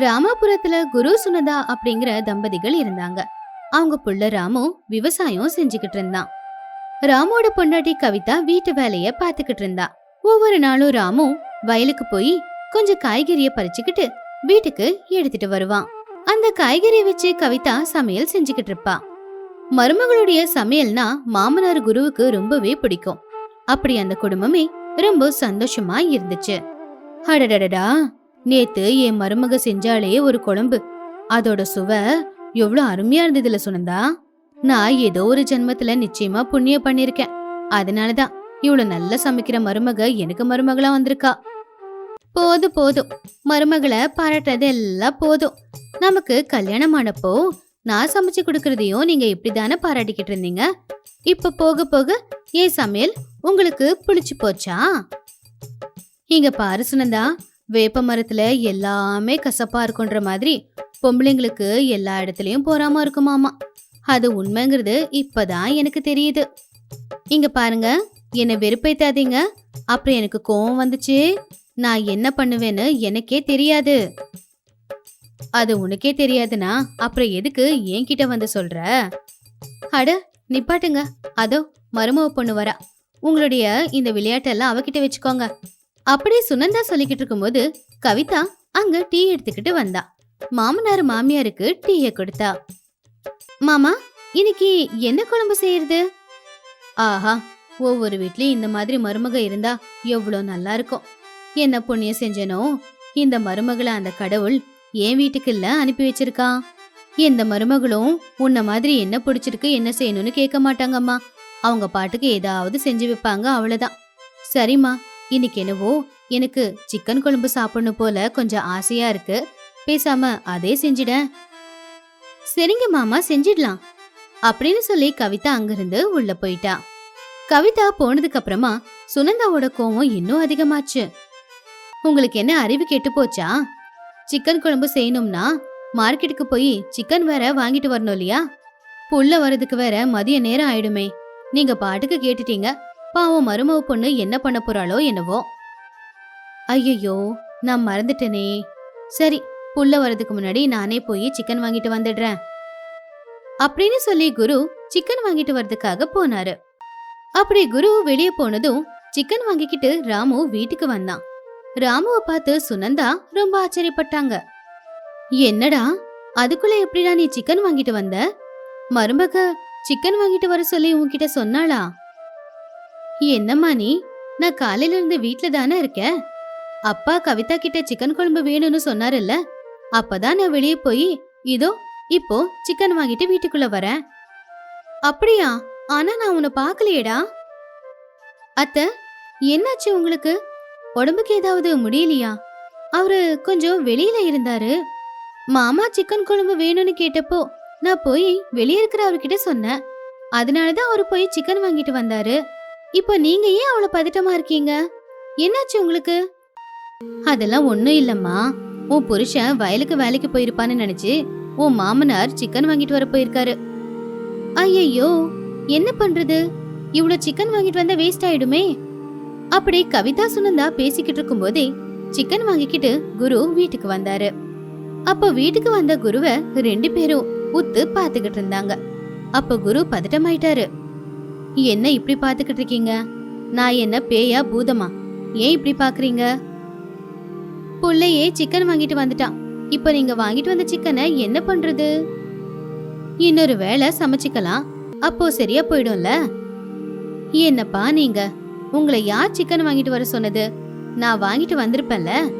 ராமாபுரத்துல குரு சுனதா அப்படிங்கிற தம்பதிகள் இருந்தாங்க. அவங்க புள்ள ராமு விவசாயம் செஞ்சுக்கிட்டு இருந்தான். ராமோட பொண்டாட்டி கவிதா வீட்டு வேலைய பாத்துக்கிட்டு இருந்தா. ஒவ்வொரு நாளும் ராமு வயலுக்கு போய் கொஞ்சம் காய்கறிய பறிச்சுக்கிட்டு வீட்டுக்கு எடுத்துட்டு வருவான். அந்த காய்கறிய வச்சு கவிதா சமையல் செஞ்சுக்கிட்டு இருப்பா. மருமகளுடைய சமையல்னா மாமனார் குருவுக்கு ரொம்பவே பிடிக்கும். அப்படி அந்த குடும்பமே ரொம்ப சந்தோஷமா இருந்துச்சு. அடடடடா! நேத்து என் மருமக செஞ்சாலே ஒரு குழம்பு. அதோட சுவை எவ்வளவு அருமையா இருந்ததுல சுனந்தா. நான் ஏதோ ஒரு ஜென்மத்துல நிச்சயமா புண்ணியம் பண்ணிருக்கேன். அதனாலதான் இவ்வளவு நல்லா சமைக்கிற மருமக எனக்கு மருமகளா வந்திருக்கா. போதும் போதும். மருமகளை பாராட்டுறது எல்லாம் போதும். நமக்கு கல்யாணம் ஆனப்போ நான் சமைச்சு கொடுக்கறதையும் நீங்க இப்படிதானே பாராட்டிக்கிட்டு இருந்தீங்க? இப்ப போக போக என் சமையல் உங்களுக்கு பிடிச்சு போச்சா? இங்க பாரு சுனந்தா. வேப்ப மரத்துல எல்லாமே கசப்பா இருக்குன்ற மாதிரி பொம்பளைங்களுக்கு எல்லா இடத்துலயும் போறாம இருக்குமாமா அது உண்மைங்கிறது இப்பதான் எனக்கு தெரியுது. இங்க பாருங்க என்னை வெறுப்பேத்தாதீங்க. அப்புறம் எனக்கு கோவம் வந்துச்சு. நான் என்ன பண்ணுவேன்னு எனக்கே தெரியாது. அது உனக்கே தெரியாதுன்னா அப்புறம் எதுக்கு என்கிட்ட வந்து சொல்ற? அட நிப்பாட்டுங்க. அதோ மருமவ பொண்ணு வரா. உங்களுடைய இந்த விளையாட்டெல்லாம் அவகிட்ட வச்சுக்கோங்க. அப்படியே சுனந்தா சொல்லிக்கிட்டு இருக்கும்போது கவிதா அங்க டீ எடுத்துக்கிட்டு வந்தா. மாமனார் மாமியாருக்கு டீய கொடுத்தா. மாமா இன்னைக்கு என்ன குழம்பு செய்யறது? ஆஹா ஒவ்வொரு வீட்லயும் இந்த மாதிரி மருமக இருந்தா எவ்வளோ நல்லா இருக்கும். என்ன புண்ணியம் செஞ்சனோ இந்த மருமகளை அந்த கடவுள் என் வீட்டுக்குள்ள அனுப்பி வச்சிருக்கான் எந்த மருமகளும் உன்ன மாதிரி என்ன பிடிச்சிருக்கு என்ன செய்யணும்னு கேட்க மாட்டாங்கம்மா. அவங்க பாட்டுக்கு ஏதாவது செஞ்சு வைப்பாங்க அவ்வளவுதான். சரிம்மா இன்னைக்கு என்னவோ எனக்கு சிக்கன் குழம்பு சாப்பிடணும் போல கொஞ்சம் ஆசையா இருக்கு. பேசாம அதே செஞ்சிட. சரிங்க மாமா செஞ்சிடலாம். அப்படின்னு சொல்லி கவிதா அங்கிருந்து உள்ள போயிட்டா. கவிதா போனதுக்கு அப்புறமா சுனந்தாவோட கோவம் இன்னும் அதிகமாச்சு. உங்களுக்கு என்ன அறிவு கெட்டு போச்சா? சிக்கன் குழம்பு செய்யணும்னா மார்க்கெட்டுக்கு போய் சிக்கன் வேற வாங்கிட்டு வரணும் இல்லையா? புள்ள வர்றதுக்கு வேற மதிய நேரம் ஆயிடுமே. நீங்க பாட்டுக்கு கேட்டுட்டீங்க. பாவம் மருமவ பொண்ணு என்ன பண்ண போறாளோ என்னவோ. ஐயையோ நான் மறந்துட்டேனே. சரி புள்ள வரதுக்கு முன்னாடி நானே போய் சிக்கன் வாங்கிட்டு வந்துடுறேன். அப்படின்னு சொல்லி குரு சிக்கன் வாங்கிட்டு வர்றதுக்காக போனாரு. அப்படி குரு வெளியே போனதும் சிக்கன் வாங்கிக்கிட்டு ராமு வீட்டுக்கு வந்தான். ராமுவை பார்த்து சுனந்தா ரொம்ப ஆச்சரியப்பட்டாங்க. என்னடா அதுக்குள்ள எப்படிடா நீ சிக்கன் வாங்கிட்டு வந்த? மருமக சிக்கன் வாங்கிட்டு வர சொல்லி உன்கிட்ட சொன்னாளா? என்னம்மா நீ? நான் காலையில இருந்து வீட்ல தானே இருக்கேன். அப்பா கவிதா கிட்ட சிக்கன் குழம்பு வேணும்னு சொன்னாருல்ல? அப்பதான் நான் வெளியே போய் இதோ இப்போ சிக்கன் வாங்கிட்டு வீட்டுக்குள்ள வரேன். அப்படியா? ஆனா நான் உன்னை பார்க்கலையேடா. அத்த என்னாச்சு உங்களுக்கு? உடம்புக்கு ஏதாவது முடியலையா? அவரு கொஞ்சம் வெளியில இருந்தாரு. மாமா சிக்கன் குழம்பு வேணும்னு கேட்டப்போ நான் போய் வெளியே இருக்கிற அவர்கிட்ட சொன்னேன். அதனாலதான் அவரு போய் சிக்கன் வாங்கிட்டு வந்தாரு. இப்போ நீங்க ஏன் அவ்வளவு பதட்டமா இருக்கீங்க? என்னாச்சு உங்களுக்கு? அதெல்லாம் ஒண்ணும் இல்லம்மா. உன் புருஷன் வயலுக்கு வேலைக்கு போயிருப்பான்னு நினைச்சு உன் மாமனார் சிக்கன் வாங்கிட்டு வர போயிருக்காரு. ஐயையோ என்ன பண்றது? இவ்வளோ சிக்கன் வாங்கிட்டு வந்தா வேஸ்ட் ஆயிடுமே. அப்படி கவிதா சுனந்தா பேசிக்கிட்டு இருக்கும்போதே சிக்கன் வாங்கிக்கிட்டு குரு வீட்டுக்கு வந்தாரு. அப்ப வீட்டுக்கு வந்த குருவை ரெண்டு பேரும் உத்து பாத்துக்கிட்டு இருந்தாங்க. அப்ப குரு பதட்டமாயிட்டாரு. என்ன இப்படி பார்த்துக்கிட்டு இருக்கீங்க? நான் என்ன பேயா பூதமா? ஏன் இப்படி பாக்குறீங்க புள்ளையே சிக்கன் வாங்கிட்டு வந்துட்டான். இப்ப நீங்க வாங்கிட்டு வந்த சிக்கனை என்ன பண்றது? இன்னொரு வேளை சமைச்சுக்கலாம். அப்போ சரியா போயிடும்ல? என்னப்பா நீங்க? உங்களை யார் சிக்கன் வாங்கிட்டு வர சொன்னது? நான் வாங்கிட்டு வந்திருப்பேன்ல?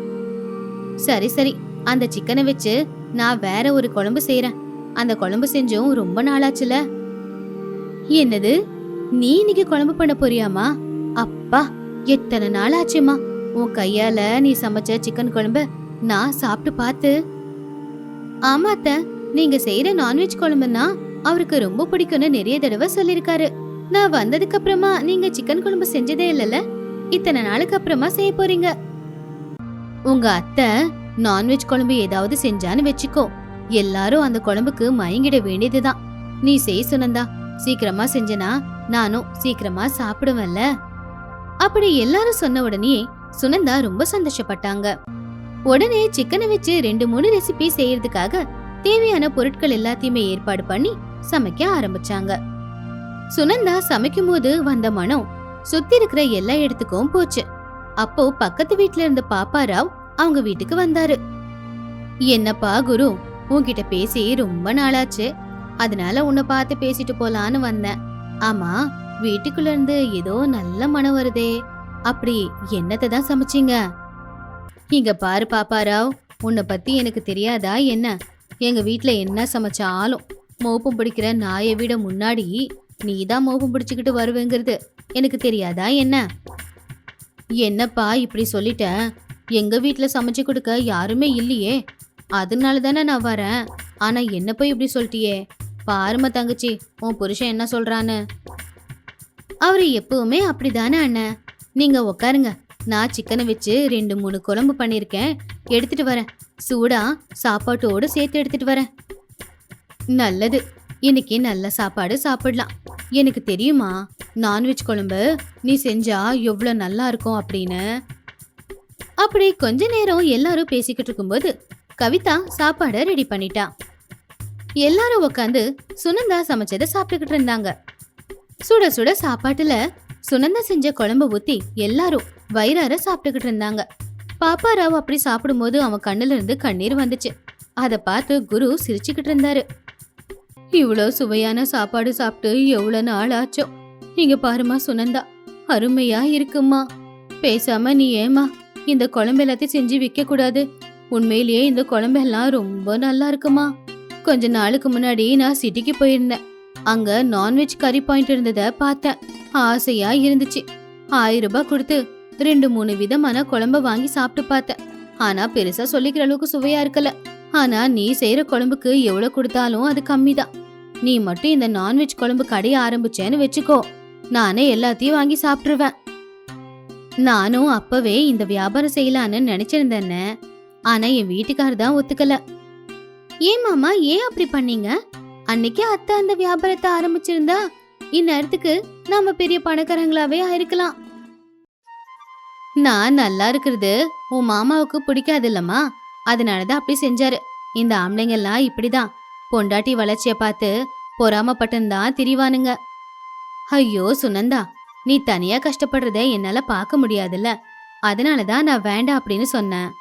சரி சரி. அந்த சிக்கனை வச்சு நான் வேற ஒரு குழம்பு செய்யறேன் அந்த குழம்பு செஞ்சும் ரொம்ப நாளாச்சுல? என்னது? நீ இன்னைக்கு குழம்பு பண்ண போறியாமா அப்பா எத்தனை நாள் ஆச்சுமா உன் கையால நீ சமைச்ச சிக்கன் குழம்பு நான் சாப்பிட்டு பார்த்து. ஆமா அத்தை நீங்க செய்யற நான்வெஜ் குழம்புன்னா அவருக்கு ரொம்ப பிடிக்கும்னு நிறைய தடவை சொல்லிருக்காரு நான் வந்ததுக்கு அப்புறமா நீங்க சிக்கன் குழம்பு செஞ்சதே இல்லல இத்தனை நாளுக்கு அப்புறமா செய்ய போறீங்க? உங்க அத்தை நான்வெஜ் குழம்பு ஏதாவது செஞ்சான்னு வச்சுக்கோ. எல்லாரும் அந்த குழம்புக்கு மயங்கிட வேண்டியதுதான். நீ செய் சுனந்தா சீக்கிரமா செஞ்சனா நானும் சீக்கிரமா சாப்பிடுவேன்ல. அப்படி எல்லாரும் சொன்ன உடனே சுனந்தா ரொம்ப சந்தோஷப்பட்டாங்க. உடனே சிக்கனை வச்சு ரெண்டு மூணு ரெசிபி செய்யறதுக்காக தேவையான பொருட்கள் எல்லாத்தையுமே ஏற்பாடு பண்ணி சமைக்க ஆரம்பிச்சாங்க. சுனந்தா சமைக்கும் போது வந்த மனம் சுத்தி இருக்கிற எல்லா இடத்துக்கும் போச்சு. அப்போ பக்கத்து வீட்ல இருந்த பாப்பாராவ் அவங்க வீட்டுக்கு வந்தாரு. என்னப்பா குரு உன்கிட்ட பேசி ரொம்ப நாளாச்சு. அதனால உன்னை பார்த்து பேசிட்டு போலான்னு வந்தேன். ஆமா வீட்டுக்குள்ள இருந்து ஏதோ நல்ல மனம் வருதே. அப்படி என்னத்தை தான் சமைச்சீங்க? இங்க பாரு பாப்பாராவ் உன்னை பத்தி எனக்கு தெரியாதா என்ன? எங்க வீட்ல என்ன சமைச்சாலும் மோப்பம் பிடிக்கிற நாயை விட முன்னாடி நீ தான் மோப்பம் பிடிச்சுக்கிட்டு வருவேங்கிறது. எனக்கு தெரியாதா என்ன? என்னப்பா இப்படி சொல்லிட்ட எங்க வீட்ல சமைச்சு கொடுக்க யாருமே இல்லையே. அதனால தானே நான் வரேன். ஆனா என்ன போய் இப்படி சொல்லிட்டியே? பாரும தங்கச்சி உன் புருஷன் என்ன சொல்றான்னு. அவரு எப்பவுமே அப்படிதானே அண்ணன் நீங்க உட்காருங்க நான் சிக்கனை வச்சு ரெண்டு மூணு குழம்பு பண்ணியிருக்கேன். எடுத்துட்டு வரேன். சூடா சாப்பாட்டோடு சேர்த்து எடுத்துட்டு வரேன். நல்லது. இன்னைக்கு நல்ல சாப்பாடு சாப்பிடலாம். எனக்கு தெரியுமா நான்வெஜ் குழம்பு நீ செஞ்சா எவ்வளோ நல்லா இருக்கும் அப்படின்னு. அப்படி கொஞ்ச நேரம் எல்லாரும் பேசிக்கிட்டு இருக்கும்போது கவிதா சாப்பாடை ரெடி பண்ணிட்டா. எல்லாரும் உட்காந்து சுனந்தா சமைச்சதை சாப்பிட்டுக்கிட்டு இருந்தாங்க. சுட சுட சாப்பாட்டுல சுனந்தா செஞ்ச குழம்பு ஊத்தி எல்லாரும் வயிறார சாப்பிட்டுக்கிட்டு இருந்தாங்க. பாப்பாராவ் அப்படி சாப்பிடும்போது அவன் கண்ணுல இருந்து கண்ணீர் வந்துச்சு. அதை பார்த்து குரு சிரிச்சுக்கிட்டு இருந்தாரு. இவ்வளோ சுவையான சாப்பாடு சாப்பிட்டு எவ்வளோ நாள் ஆச்சோ. இங்க பாருமா சுனந்தா அருமையா இருக்குமா. பேசாம நீ ஏமா இந்த குழம்பு எல்லாத்தையும் செஞ்சு விற்க கூடாது உண்மையிலேயே இந்த குழம்பெல்லாம் ரொம்ப நல்லா இருக்குமா. கொஞ்ச நாளுக்கு முன்னாடி நான் சிட்டிக்கு போயிருந்தேன். அங்க நான்வெஜ் கறி பாயிண்ட் இருந்ததை பார்த்தேன். ஆசையா இருந்துச்சு. ஆயிரம் ரூபாய் கொடுத்து ரெண்டு மூணு விதமான குழம்ப வாங்கி சாப்பிட்டு பார்த்தேன். ஆனா பெருசா சொல்லிக்கிற அளவுக்கு சுவையா இருக்கல. ஆனா நீ செய்யற குழம்புக்கு எவ்வளவு கொடுத்தாலும் அது கம்மிதான். நீ மட்டும் இந்த நான்வெஜ் குழம்பு கடைய ஆரம்பிச்சேன்னு வச்சுக்கோ. நானே எல்லாத்தையும் வாங்கி சாப்பிட்டுருவேன். நானும் அப்பவே இந்த வியாபாரம் செய்யலான்னு நினைச்சிருந்தேன்னு. ஆனா என் வீட்டுக்காரர் தான் ஒத்துக்கல. ஏன் மாமா ஏன் அப்படி பண்ணீங்க? அன்னைக்கு அத்தை அந்த வியாபாரத்தை ஆரம்பிச்சிருந்தா இந்நேரத்துக்கு நாம பெரிய பணக்காரங்களாவே ஆயிருக்கலாம். நான் நல்லா இருக்கிறது உன் மாமாவுக்கு பிடிக்காது இல்லம்மா. அதனாலதான் அப்படி செஞ்சாரு. இந்த ஆம்பளைங்க எல்லாம் இப்படிதான். பொண்டாட்டி வளர்ச்சிய பார்த்து பொறாமப்பட்டுந்தான் திரிவானுங்க. ஐயோ சுனந்தா நீ தனியா கஷ்டப்படுறத என்னால பார்க்க முடியாதுல்ல. அதனாலதான் நான் வேண்டாம் அப்படின்னு சொன்னேன்.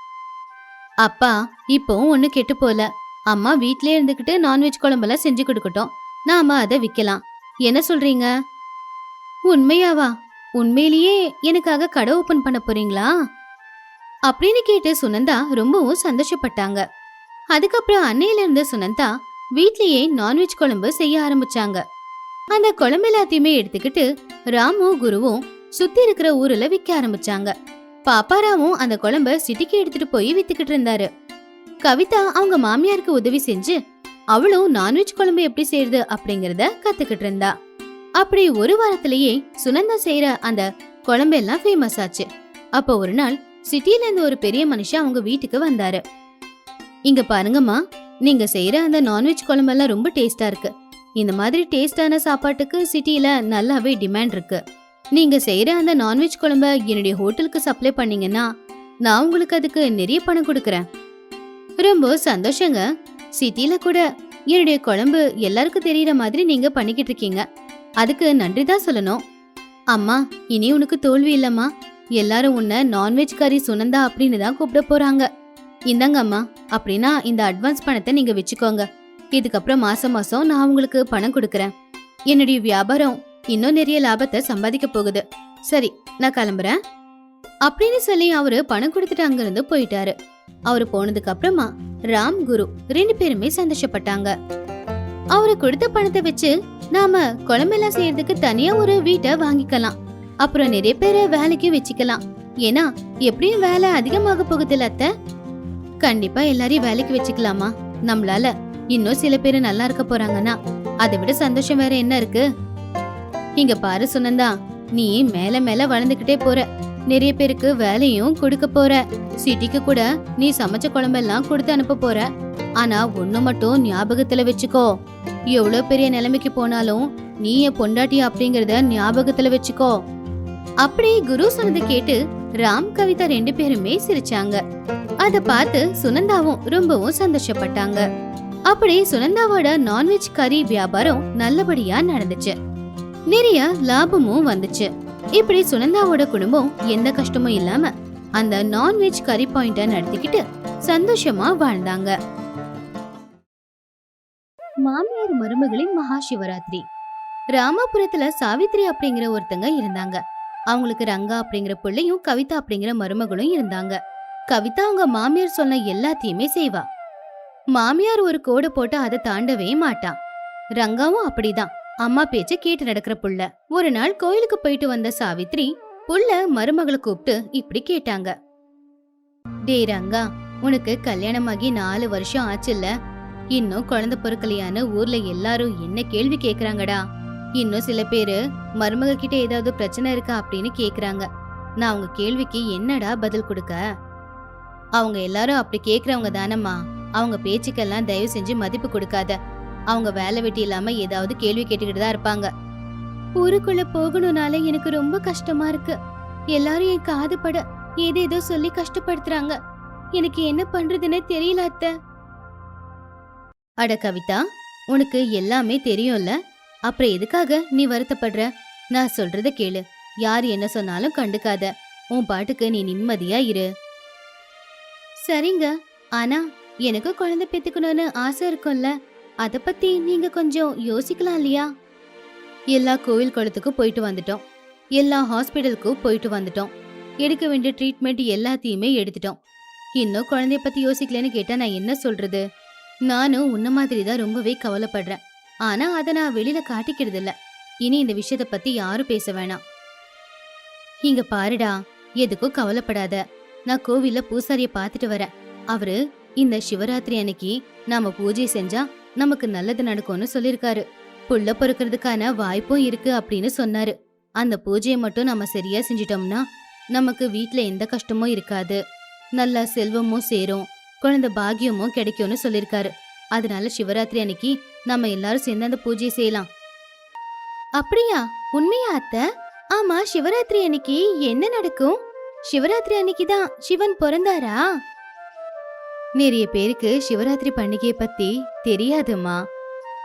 அப்பா இப்போ ஒன்னு கெட்டு போல. அம்மா வீட்லயே இருந்துகிட்டு நான்வெஜ் குழம்பெல்லாம் செஞ்சு கொடுக்கட்டும். நாம அதை விற்கலாம் என்ன சொல்றீங்க? உண்மையாவா? உண்மையிலேயே எனக்காக கடை ஓபன் பண்ண போறீங்களா? அப்படின்னு கேட்டு சுனந்தா ரொம்பவும் சந்தோஷப்பட்டாங்க. அதுக்கப்புறம் அன்னையில இருந்து சுனந்தா வீட்லயே நான்வெஜ் குழம்பு செய்ய ஆரம்பிச்சாங்க. அந்த குழம்பு எல்லாத்தையுமே எடுத்துக்கிட்டு ராமு குருவும் சுத்தி இருக்கிற ஊர்ல விற்க ஆரம்பிச்சாங்க. பாப்பாராவும் அந்த குழம்ப சிட்டிக்கு எடுத்துட்டு போய் வித்துக்கிட்டு இருந்தாரு. கவிதா அவங்க மாமியாருக்கு உதவி செஞ்சு அவளும் நான்வெஜ் குழம்பு எப்படி செய்யறது அப்படிங்கறத கத்துக்கிட்டு இருந்தா. அப்படி ஒரு வாரத்திலேயே சுனந்தா செய்யற அந்த குழம்பு எல்லாம் ஃபேமஸ் ஆச்சு. அப்போ ஒரு நாள் சிட்டில இருந்து ஒரு பெரிய மனுஷன் அவங்க வீட்டுக்கு வந்தாரு. இங்க பாருங்கம்மா நீங்க செய்யற அந்த நான்வெஜ் குழம்பெல்லாம் ரொம்ப டேஸ்டா இருக்கு. இந்த மாதிரி டேஸ்டான சாப்பாட்டுக்கு சிட்டில நல்லாவே டிமாண்ட் இருக்கு. நீங்க செய்யற அந்த நான்வெஜ் குழம்ப என்னுடைய ஹோட்டலுக்கு சப்ளை பண்ணீங்கன்னா நான் உங்களுக்கு அதுக்கு நிறைய பணம் கொடுக்கறேன். ரொம்ப சந்தோஷங்க. சிட்டில கூட என்னுடைய குழம்பு எல்லாருக்கும் தெரியற மாதிரி நீங்க பண்ணிக்கிட்டு இருக்கீங்க. அதுக்கு நன்றி தான் சொல்லணும். அம்மா இனி உனக்கு தோல்வி இல்லம்மா. எல்லாரும் உன்னை நான்வெஜ் கறி சுனந்தா அப்படின்னு தான் கூப்பிட போறாங்க. இந்தாங்க அம்மா அப்படின்னா இந்த அட்வான்ஸ் பணத்தை நீங்க வச்சுக்கோங்க. இதுக்கப்புறம் மாசம் மாசம் நான் உங்களுக்கு பணம் கொடுக்குறேன். என்னுடைய வியாபாரம் இன்னும் நிறைய லாபத்தை சம்பாதிக்க போகுது. சரி நான் கிளம்புறேன். அப்படின்னு சொல்லி அவரு பணம் கொடுத்துட்டு அங்கிருந்து போயிட்டாரு. அவரு போனதுக்கு அப்புறமா ராம் குரு ரெண்டு பேருமே சந்தோஷப்பட்டாங்க. அவரு கொடுத்த பணத்தை வச்சு நாம குழம்பெல்லாம் செய்யறதுக்கு தனியா ஒரு வீட்டை வாங்கிக்கலாம். அப்புறம் நிறைய பேரை வேலைக்கு வச்சுக்கலாம். ஏன்னா எப்படியும் வேலை அதிகமாக போகுதுல்ல அத்த? கண்டிப்பா எல்லாரையும் வேலைக்கு வச்சுக்கலாமா? நம்மளால இன்னும் சில பேர் நல்லா இருக்க போறாங்கன்னா அதை விட சந்தோஷம் வேற என்ன இருக்கு? இங்க பாரு சுனந்தா நீ மேல மேல வளர்ந்துகிட்டே போற. நிறைய பேருக்கு வேலையும் கொடுக்க போற. சிட்டிக்கு கூட நீ சமைச்ச குழம்பெல்லாம் கொடுத்து அனுப்ப போற. ஆனா ஒண்ணு மட்டும் ஞாபகத்துல வச்சுக்கோ. எவ்வளவு பெரிய நிலைமைக்கு போனாலும் நீ என் பொண்டாட்டி அப்படிங்கறத ஞாபகத்துல வச்சுக்கோ. அப்படி குரு சொன்னதை கேட்டு ராம் கவிதா ரெண்டு பேருமே சிரிச்சாங்க. அத பார்த்து சுனந்தாவும் ரொம்பவும் சந்தோஷப்பட்டாங்க. அப்படி சுனந்தாவோட நான்வெஜ் கறி வியாபாரம் நல்லபடியா நடந்துச்சு. நிறைய லாபமும் வந்துச்சு. இப்படி சுனந்தாவோட குடும்பம் எந்த கஷ்டமும் இல்லாம அந்த நான்வெஜ் கறி பாயிண்ட நடத்திக்கிட்டு சந்தோஷமா வாழ்ந்தாங்க. மாமியார் மருமகளின் மகா சிவராத்திரி. ராமாபுரத்துல சாவித்ரி அப்படிங்கிற ஒருத்தங்க இருந்தாங்க. அவங்களுக்கு ரங்கா அப்படிங்கிற பிள்ளையும் கவிதா அப்படிங்கிற மருமகளும் இருந்தாங்க. கவிதா அவங்க மாமியார் சொன்ன எல்லாத்தையுமே செய்வா. மாமியார் ஒரு கோடு போட்டு அதை தாண்டவே மாட்டான் ரங்காவும் அப்படிதான். அம்மா பேச்ச கேட்டு நடக்கிற புள்ள. ஒரு நாள் கோயிலுக்கு போயிட்டு வந்த சாவித்ரி புள்ள மருமகளை கூப்பிட்டு இப்படி கேட்டாங்க. டேய் ரங்கா உனக்கு கல்யாணமாகி நாலு வருஷம் ஆச்சுல்ல? இன்னும் குழந்தை பொருட்களையான ஊர்ல எல்லாரும் என்ன கேள்வி கேக்குறாங்கடா? இன்னும் சில பேரு மருமக கிட்ட ஏதாவது பிரச்சனை இருக்கா அப்படின்னு கேக்குறாங்க. நான் அவங்க கேள்விக்கு என்னடா பதில் கொடுக்க? அவங்க எல்லாரும் அப்படி கேக்குறவங்க தானம்மா. அவங்க பேச்சுக்கெல்லாம் தயவு செஞ்சு மதிப்பு கொடுக்காத. அவங்க வேலை வெட்டி இல்லாம ஏதாவது கேள்வி கேட்டுக்கிட்டு தான் இருப்பாங்க. ஊருக்குள்ள போகணும்னால எனக்கு ரொம்ப கஷ்டமா இருக்கு. எல்லாரும் என் காது பட ஏதேதோ சொல்லி கஷ்டப்படுத்துறாங்க. எனக்கு என்ன பண்றதுன்னு தெரியல அத்தை. அட கவிதா உனக்கு எல்லாமே தெரியும்ல? அப்புறம் எதுக்காக நீ வருத்தப்படுற? நான் சொல்றத கேளு. யார் என்ன சொன்னாலும் கண்டுக்காத. உன் பாட்டுக்கு நீ நிம்மதியா இரு. சரிங்க. ஆனா எனக்கு குழந்தை பெத்துக்கணும்னு ஆசை இருக்கும்ல. அதை பத்தி நீங்க கொஞ்சம் யோசிக்கலாம் இல்லையா எல்லா கோவில் குளத்துக்கும் போயிட்டு வந்துட்டோம். எல்லா ஹாஸ்பிட்டலுக்கும் போயிட்டு வந்துட்டோம். எடுக்க வேண்டிய ட்ரீட்மெண்ட் எல்லாத்தையுமே எடுத்துட்டோம். இன்னும் குழந்தைய பத்தி யோசிக்கலன்னு கேட்டா நான் என்ன சொல்றது? நானும் உன்ன மாதிரி தான் ரொம்பவே கவலைப்படுறேன். ஆனா அதை நான் வெளியில காட்டிக்கிறது இல்ல. இனி இந்த விஷயத்த பத்தி யாரும் பேச வேணாம். இங்க பாருடா எதுக்கும் கவலைப்படாத. நான் கோவில்ல பூசாரிய பார்த்துட்டு வரேன். அவரு இந்த சிவராத்திரி அன்னைக்கு நாம பூஜை செஞ்சா நமக்கு நல்லது நடக்கும்னு சொல்லிருக்காரு. புள்ள பொறுக்கிறதுக்கான வாய்ப்பும் இருக்கு அப்படின்னு சொன்னாரு. அந்த பூஜையை மட்டும் நம்ம சரியா செஞ்சிட்டோம்னா நமக்கு வீட்ல எந்த கஷ்டமும் இருக்காது. நல்ல செல்வமும் சேரும். குழந்தை பாக்கியமும் கிடைக்கும்னு சொல்லிருக்காரு. அதனால சிவராத்திரி அன்னைக்கு நம்ம எல்லாரும் சேர்ந்து அந்த பூஜையை செய்யலாம். அப்படியா? உண்மையா அத்தை? ஆமா சிவராத்திரி அன்னைக்கு என்ன நடக்கும்? சிவராத்திரி அன்னைக்கு தான் சிவன் பிறந்தாரா? நிறைய பேருக்கு சிவராத்திரி பண்டிகையை பத்தி தெரியாதுமா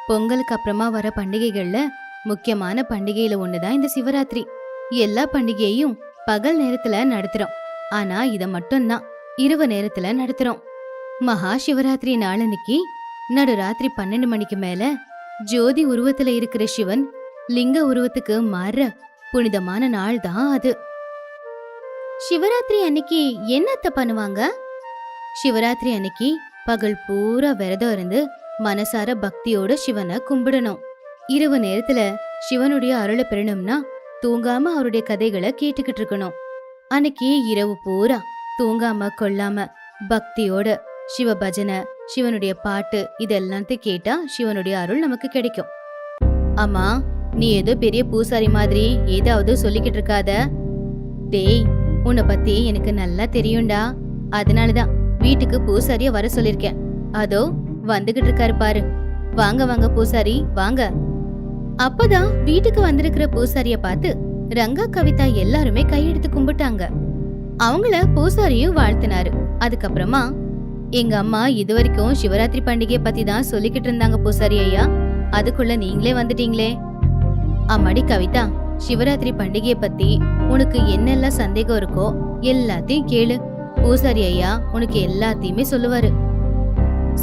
பொங்கலுக்கு அப்புறமா வர பண்டிகைகள்ல முக்கியமான பண்டிகையில ஒண்ணுதான் இந்த சிவராத்திரி. எல்லா பண்டிகையையும் பகல் நேரத்துல நடத்துறோம். ஆனா இத மட்டும்தான். இரவு நேரத்துல நடத்துறோம். மகா சிவராத்திரி நாளன்னைக்கு நடுராத்திரி பன்னெண்டு மணிக்கு மேல ஜோதி உருவத்துல இருக்கிற சிவன் லிங்க உருவத்துக்கு மாறுற புனிதமான நாள் தான் அது. சிவராத்திரி அன்னைக்கு என்னத்த பண்ணுவாங்க? சிவராத்திரி அன்னைக்கு பகல் பூரா விரதம் இருந்து மனசார பக்தியோட சிவனை கும்பிடணும். இரவு நேரத்துல சிவனுடைய அருளை பெறணும்னா தூங்காம அவருடைய கதைகளை கேட்டுக்கிட்டு இருக்கணும். அன்னைக்கு இரவு பூரா தூங்காம கொள்ளாம பக்தியோட சிவ பஜனை சிவனுடைய பாட்டு இதெல்லாத்தையும் கேட்டா சிவனுடைய அருள் நமக்கு கிடைக்கும். அம்மா நீ ஏதோ பெரிய பூசாரி மாதிரி ஏதாவது சொல்லிக்கிட்டு இருக்காத. டேய் உன்னை பத்தி எனக்கு நல்லா தெரியும்டா. அதனாலதான் வீட்டுக்கு பூசாரிய வர சொல்லிருக்கேன். அதோ வந்துகிட்டு இருக்காரு பாரு. வாங்க வாங்க பூசாரி வாங்க. அப்பதான் வீட்டுக்கு வந்திருக்கிற பூசாரிய பார்த்து ரங்கா கவிதா எல்லாருமே கையெடுத்து கும்பிட்டாங்க. அவங்கள பூசாரியும் வாழ்த்தினாரு. அதுக்கப்புறமா எங்க அம்மா இது வரைக்கும் சிவராத்திரி பண்டிகையை பத்தி தான் சொல்லிக்கிட்டு இருந்தாங்க பூசாரி ஐயா. அதுக்குள்ள நீங்களே வந்துட்டீங்களே. அம்மாடி கவிதா சிவராத்திரி பண்டிகையை பத்தி உனக்கு என்னெல்லாம் சந்தேகம் இருக்கோ எல்லாத்தையும் கேளு. பூசாரி ஐயா உனக்கு எல்லாத்தையுமே சொல்லுவாரு.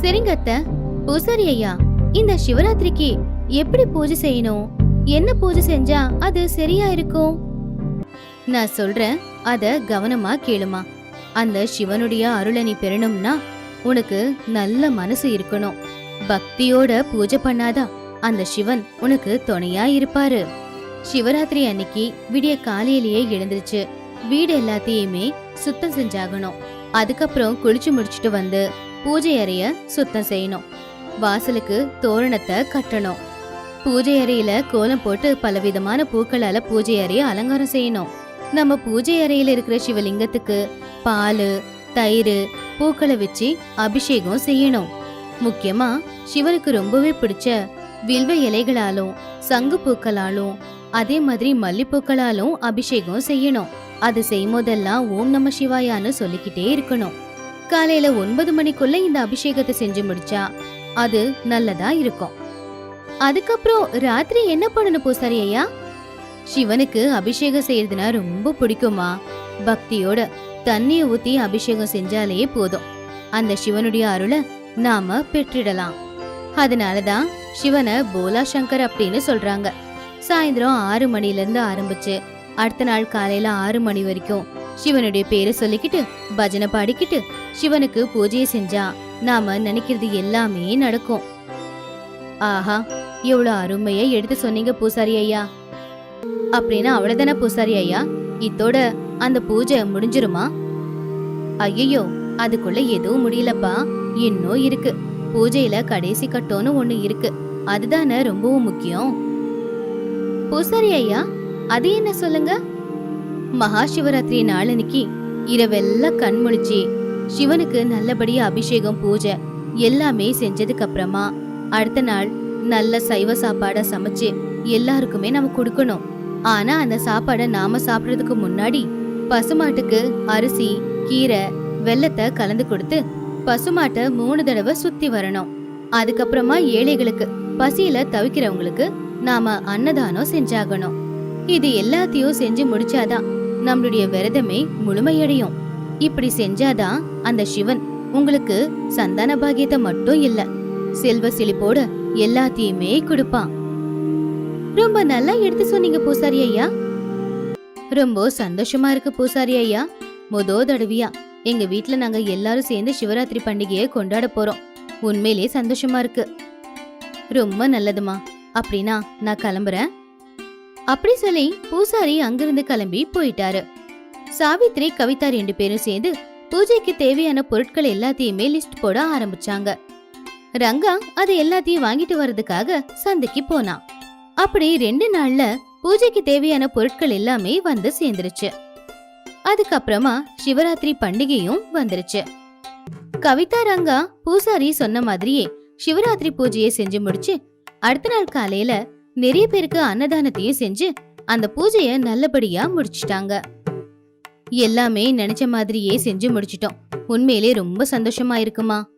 சரிங்க பூசாரி ஐயா இந்த சிவராத்திரிக்கு எப்படி பூஜை செய்யணும்? என்ன பூஜை செஞ்சா அது சரியா இருக்கும்? நான் சொல்றேன் அத கவனமா கேளுமா. அந்த சிவனுடைய அருளை நீ பெறணும்னா உனக்கு நல்ல மனசு இருக்கணும். பக்தியோட பூஜை பண்ணாதா அந்த சிவன் உனக்கு துணையா இருப்பாரு. சிவராத்திரி அன்னைக்கு விடிய காலையிலேயே எழுந்திருச்சு வீடு எல்லாத்தையுமே சுத்தம் செஞ்சாகணும். அதுக்கப்புறம் குளிச்சு முடிச்சிட்டு வந்து பூஜை அறைய சுத்தம் செய்யணும். வாசலுக்கு தோரணத்தை கட்டணும். பூஜை அறையில கோலம் போட்டு பலவிதமான பூக்களால பூஜை அறைய அலங்காரம் செய்யணும். நம்ம பூஜை அறையில இருக்கிற சிவலிங்கத்துக்கு பால் தயிர் பூக்களை வச்சு அபிஷேகம் செய்யணும். முக்கியமா சிவனுக்கு ரொம்பவே பிடிச்ச வில்வ இலைகளாலும் சங்கு பூக்களாலும் அதே மாதிரி மல்லிப்பூக்களாலும் அபிஷேகம் செய்யணும். அது செய்யும் போதெல்லாம் ஓம் நம சிவாயான்னு சொல்லிக்கிட்டே இருக்கணும். காலையில ஒன்பது மணிக்குள்ள இந்த அபிஷேகத்தை செஞ்சு முடிச்சா அது நல்லதா இருக்கும். அதுக்கப்புறம் ராத்திரி என்ன பண்ணணும் பூசாரி ஐயா? சிவனுக்கு அபிஷேகம் செய்யறதுனா ரொம்ப பிடிக்குமா? பக்தியோட தண்ணிய ஊத்தி அபிஷேகம் செஞ்சாலே போதும். அந்த சிவனுடைய அருளை நாம பெற்றிடலாம். அதனாலதான் சிவனை போலா சங்கர் அப்படின்னு சொல்றாங்க. சாயந்தரம் ஆறு மணில இருந்து ஆரம்பிச்சு அடுத்த நாள் காலையில ஆறு மணி வரைக்கும் சிவனுடைய பேரை சொல்லிக்கிட்டு பஜனை பாடிக்கிட்டு சிவனுக்கு பூஜையை செஞ்சா நாம நினைக்கிறது எல்லாமே நடக்கும். ஆஹா எவ்வளவு அருமையா எடுத்து சொன்னீங்க பூசாரி ஐயா. அப்படின்னா அவ்வளவுதானே பூசாரி ஐயா? இத்தோட அந்த பூஜை முடிஞ்சிருமா? ஐயோ அதுக்குள்ள எதுவும் முடியலப்பா. இன்னும் இருக்கு. பூஜையில கடைசி கட்டோன்னு ஒண்ணு இருக்கு. அதுதானே ரொம்பவும் முக்கியம். பூசாரி ஐயா அது என்ன சொல்லுங்க? மகா சிவராத்திரி நாளன்னைக்கு இரவெல்லாம் கண் முழிச்சு சிவனுக்கு நல்லபடியா அபிஷேகம் பூஜை எல்லாமே செஞ்சதுக்கு அப்புறமா அடுத்த நாள் நல்ல சைவ சாப்பாட சமைச்சு எல்லாருக்குமே நம்ம கொடுக்கணும். ஆனா அந்த சாப்பாடை நாம சாப்பிடுறதுக்கு முன்னாடி பசுமாட்டுக்கு அரிசி கீரை வெல்லத்தை கலந்து கொடுத்து பசுமாட்டை மூணு தடவை சுத்தி வரணும். அதுக்கப்புறமா ஏழைகளுக்கு பசியில தவிக்கிறவங்களுக்கு நாம அன்னதானம் செஞ்சாகணும். இது எல்லாத்தையும் செஞ்சு முடிச்சாதான் நம்மளுடைய விரதமே முழுமையடையும். இப்படி செஞ்சாதான் அந்த சிவன் உங்களுக்கு சந்தான பாக்கியத்தை மட்டும் இல்ல செல்வ செழிப்போட எல்லாத்தையுமே கொடுப்பான். ரொம்ப நல்லா எடுத்து சொன்னீங்க பூசாரி ஐயா. ரொம்ப சந்தோஷமா இருக்கு பூசாரி ஐயா. மொதோ தடவையா எங்க வீட்ல நாங்க எல்லாரும் சேர்ந்து சிவராத்திரி பண்டிகையை கொண்டாட போறோம். உண்மையிலே சந்தோஷமா இருக்கு. ரொம்ப நல்லதுமா. அப்படின்னா நான் கிளம்புறேன். அப்படி சொல்லி பூசாரி அங்கிருந்து கிளம்பி போயிட்டாரு. சாவித்ரி கவிதா ரெண்டு பேரும் சேர்ந்து பூஜைக்கு தேவையான பொருட்கள் எல்லாத்தையுமே லிஸ்ட் போட ஆரம்பிச்சாங்க. ரங்கா அது எல்லாத்தையும் வாங்கிட்டு வர்றதுக்காக சந்தைக்கு போனான் அப்படி ரெண்டு நாள்ல பூஜைக்கு தேவையான பொருட்கள் எல்லாமே வந்து சேர்ந்துருச்சு. அதுக்கப்புறமா சிவராத்திரி பண்டிகையும் வந்துருச்சு. கவிதா ரங்கா பூசாரி சொன்ன மாதிரியே சிவராத்திரி பூஜையை செஞ்சு முடிச்சு அடுத்த நாள் காலையில நிறைய பேருக்கு அன்னதானத்தையும் செஞ்சு அந்த பூஜைய நல்லபடியா முடிச்சிட்டாங்க. எல்லாமே நினைச்ச மாதிரியே செஞ்சு முடிச்சிட்டோம். உண்மையிலே ரொம்ப சந்தோஷமா இருக்குமா?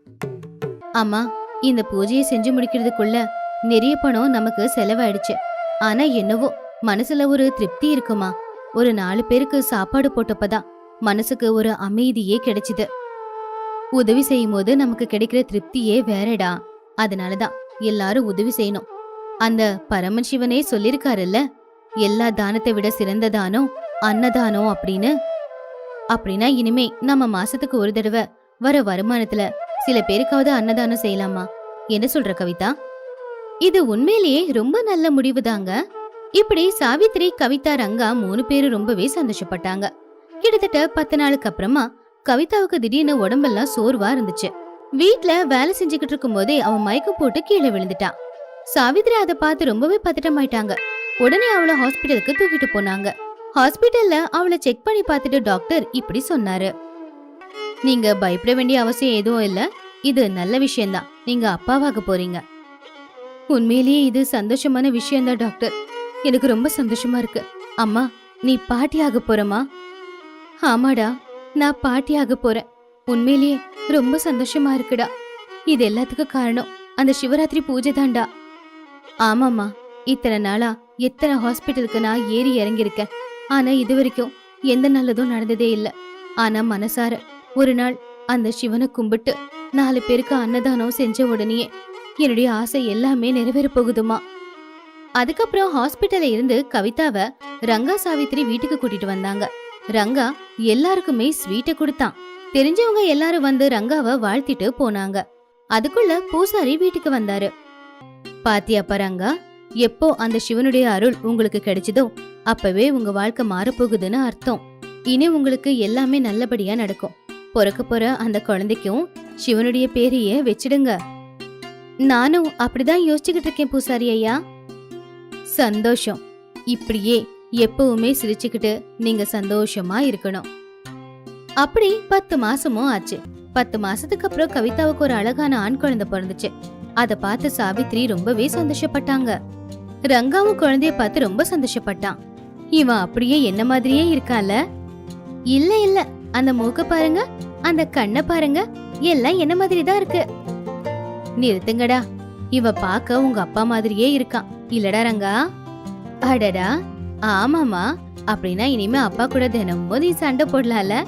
ஆமா இந்த பூஜையை செஞ்சு முடிக்கிறதுக்குள்ள நிறைய பணம் நமக்கு செலவாயிடுச்சு. ஆனா என்னவோ மனசுல ஒரு திருப்தி இருக்குமா? ஒரு நாலு பேருக்கு சாப்பாடு போட்டப்பதான் மனசுக்கு ஒரு அமைதியே கிடைச்சது. உதவி செய்யும் போது நமக்கு கிடைக்கிற திருப்தியே வேறடா. அதனாலதான் எல்லாரும் உதவி செய்யணும். அந்த பரமசிவனே சொல்லிருக்காருல்ல எல்லா தானத்தை விட சிறந்த தானம் அன்னதானம் அப்படின்னு? அப்படின்னா இனிமே நம்ம மாசத்துக்கு ஒரு தடவை வர வருமானத்துல சில பேருக்காவது அன்னதானம் செய்யலாமா? என்ன சொல்ற கவிதா? இது உண்மையிலேயே ரொம்ப நல்ல முடிவுதாங்க. இப்படி சாவித்ரி கவிதா ரங்கா மூணு பேரும் ரொம்பவே சந்தோஷப்பட்டாங்க. கிட்டத்தட்ட பத்து நாளுக்கு அப்புறமா கவிதாவுக்கு திடீர்னு உடம்பெல்லாம் சோர்வா இருந்துச்சு. வீட்ல வேலை செஞ்சுக்கிட்டு இருக்கும் போதே அவன் மயக்கம் போட்டு கீழே விழுந்துட்டான். சாவித்ரி அதை பார்த்து ரொம்பவே பதட்டமாயிட்டாங்க. உடனே அவளை ஹாஸ்பிட்டலுக்கு தூக்கிட்டு போனாங்க. ஹாஸ்பிட்டல்ல அவளை செக் பண்ணி பார்த்துட்டு டாக்டர் இப்படி சொன்னாரு. நீங்க பயப்பட வேண்டிய அவசியம் எதுவும் இல்ல. இது நல்ல விஷயம்தான். நீங்க அப்பாவாக போறீங்க. உண்மையிலேயே இது சந்தோஷமான விஷயம்தான் டாக்டர். எனக்கு ரொம்ப சந்தோஷமா இருக்கு. அம்மா நீ பாட்டியாக போறமா? ஆமாடா நான் பாட்டியாக போறேன். உண்மையிலேயே ரொம்ப சந்தோஷமா இருக்குடா. இது எல்லாத்துக்கும் காரணம் அந்த சிவராத்திரி பூஜை தான்டா. ஆமாம்மா. இத்தனை நாளா எத்தனை ஹாஸ்பிட்டலுக்கு நான் ஏறி இறங்கியிருக்கேன். ஆனா இது வரைக்கும் எந்த நல்லதும் நடந்ததே இல்ல. ஆனா மனசார ஒரு நாள் அந்த சிவனை கும்பிட்டு நாலு பேருக்கு அன்னதானம் செஞ்ச உடனேயே என்னுடைய ஆசை எல்லாமே நிறைவேற போகுதுமா அதுக்கப்புறம் ஹாஸ்பிட்டல்ல இருந்து கவிதாவை ரங்கா சாவித்ரி வீட்டுக்கு கூட்டிட்டு வந்தாங்க. ரங்கா எல்லாருக்குமே ஸ்வீட்டை கொடுத்தான். தெரிஞ்சவங்க எல்லாரும் வந்து ரங்காவை வாழ்த்திட்டு போனாங்க. அதுக்குள்ள பூசாரி வீட்டுக்கு வந்தாரு. பாத்தியா பரங்கா? எப்போ அந்த சிவனுடைய அருள் உங்களுக்கு கிடைச்சதோ அப்பவே உங்க வாழ்க்கை மாறப்போகுதுன்னு அர்த்தம். இனி உங்களுக்கு எல்லாமே நல்லபடியா நடக்கும். பிறக்க போற அந்த குழந்தைக்கும் சிவனுடைய பேரையே வச்சிடுங்க. நானும் அப்படிதான் யோசிச்சுக்கிட்டு இருக்கேன் பூசாரி ஐயா. சந்தோஷம். இப்படியே எப்பவுமே சிரிச்சுக்கிட்டு நீங்க சந்தோஷமா இருக்கணும். அப்படி பத்து மாசமும் ஆச்சு. பத்து மாசத்துக்கு அப்புறம் கவிதாவுக்கு ஒரு அழகான ஆண் குழந்தை பிறந்துச்சு. அத பார்த்து சாவித்ரி ரொம்பவே சந்தோஷப்பட்டாங்க. ரங்காவும் குழந்தைய பார்த்து ரொம்ப சந்தோஷப்பட்டான். இவன் அப்படியே என்ன மாதிரியே இருக்கான்ல? இல்ல இல்ல. அந்த மூக்க பாருங்க அந்த கண்ணை பாருங்க எல்லாம் என்ன மாதிரி தான் இருக்கு. நிறுத்துங்கடா. இவ பாக்க உங்க அப்பா மாதிரியே இருக்கான். இல்லடா ரங்கா. அடடா. ஆமாமா அப்படின்னா இனிமே அப்பா கூட தினமும் நீ சண்டை போடலாம்ல.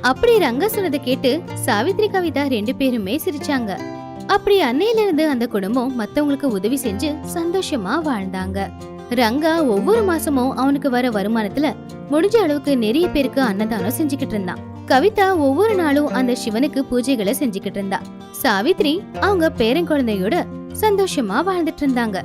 அப்படி ரங்கா சொன்னதை கேட்டு சாவித்ரி கவிதா ரெண்டு பேருமே சிரிச்சாங்க. அப்படி அன்னையில இருந்து அந்த குடும்பம் மத்தவங்களுக்கு உதவி செஞ்சு சந்தோஷமா வாழ்ந்தாங்க. ரங்கா ஒவ்வொரு மாசமும் அவனுக்கு வர வருமானத்துல முடிஞ்ச அளவுக்கு நிறைய பேருக்கு அன்னதானம் செஞ்சுக்கிட்டு இருந்தான். கவிதா ஒவ்வொரு நாளும் அந்த சிவனுக்கு பூஜைகளை செஞ்சுக்கிட்டு இருந்தா. சாவித்ரி அவங்க பேரன் குழந்தையோட சந்தோஷமா வாழ்ந்துட்டு இருந்தாங்க.